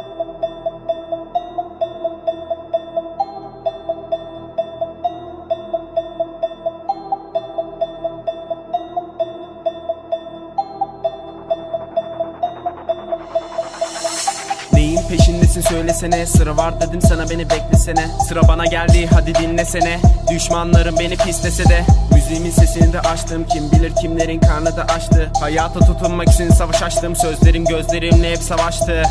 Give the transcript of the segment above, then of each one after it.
thank you Neyin peşindesin söylesene. Sıra var dedim sana beni beklesene. Sıra bana geldi hadi dinlesene. Düşmanlarım beni pislese de. Müziğimin sesini de açtım. Kim bilir kimlerin karnı da açtı. Hayata tutunmak için savaş açtım. Sözlerim gözlerimle hep savaştı.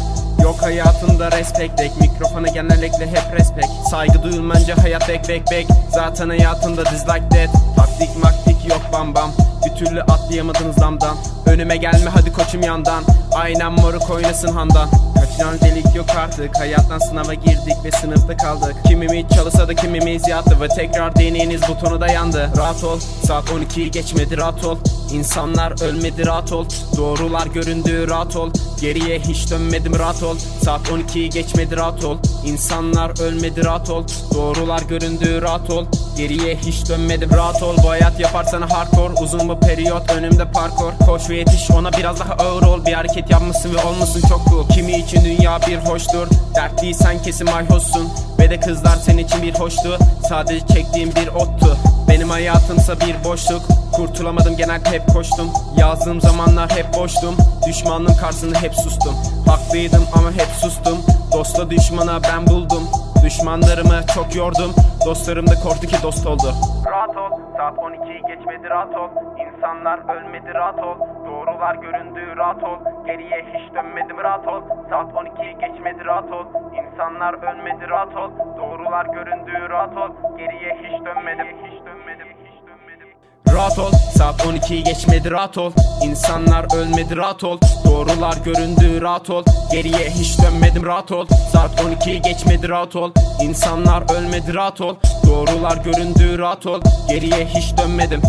Yok hayatımda respect ek Mikrofona genellikle hep respect. Saygı duyulmanca hayat bek bek bek. Zaten hayatımda dislike dead Taktik maktik yok bam bam. Bir türlü atlayamadınız damdan Önüme gelme hadi koçum yandan. Aynen moruk oynasın handan Kaçıran delik yok artık. Hayattan sınava girdik ve sınıfta kaldık. Kimimiz çalışsa da kimimiz yattı Ve tekrar deneyiniz butonu da yandı. Rahat ol saat 12'yi geçmedi rahat ol İnsanlar ölmedi rahat ol. Doğrular göründü rahat ol. Geriye hiç dönmedim rahat ol. Saat 12'yi geçmedi rahat ol. İnsanlar ölmedi rahat ol. Doğrular göründü rahat ol. Geriye hiç dönmedim rahat ol. Bu hayat yaparsana hardcore Uzun bu periyot? Önümde parkur Koş ve yetiş ona biraz daha ağır ol. Bir hareket yapmışsın ve olmasın çok cool. Kimi için dünya bir hoştur? Dertliysen kesin mayhoşsun Ve de kızlar senin için bir hoştu. Sadece çektiğim bir ottu Benim hayatımsa bir boşluk. Kurtulamadım genelde hep koştum. Yazdığım zamanlar hep boştum. Düşmanlığın karşısında hep sustum. Haklıydım ama hep sustum. Dostla düşmana ben buldum. Düşmanlarımı çok yordum. Dostlarım da korktu ki dost oldu. Rahat ol saat 12'yi geçmedi rahat ol. İnsanlar ölmedi rahat ol. Doğrular göründü rahat ol. Geriye hiç dönmedim rahat ol. Saat 12'yi geçmedi rahat ol. İnsanlar ölmedi rahat ol. Doğrular göründü rahat ol. Geriye hiç dönmedim hiç dönmedim hiç dönmedim Rahat ol. Saat 12'yi geçmedi rahat ol. İnsanlar ölmedi rahat ol. Doğrular göründü rahat ol. Geriye hiç dönmedim rahat ol. Saat 12'yi geçmedi rahat ol. İnsanlar ölmedi rahat ol. Doğrular göründü rahat ol. Geriye hiç dönmedim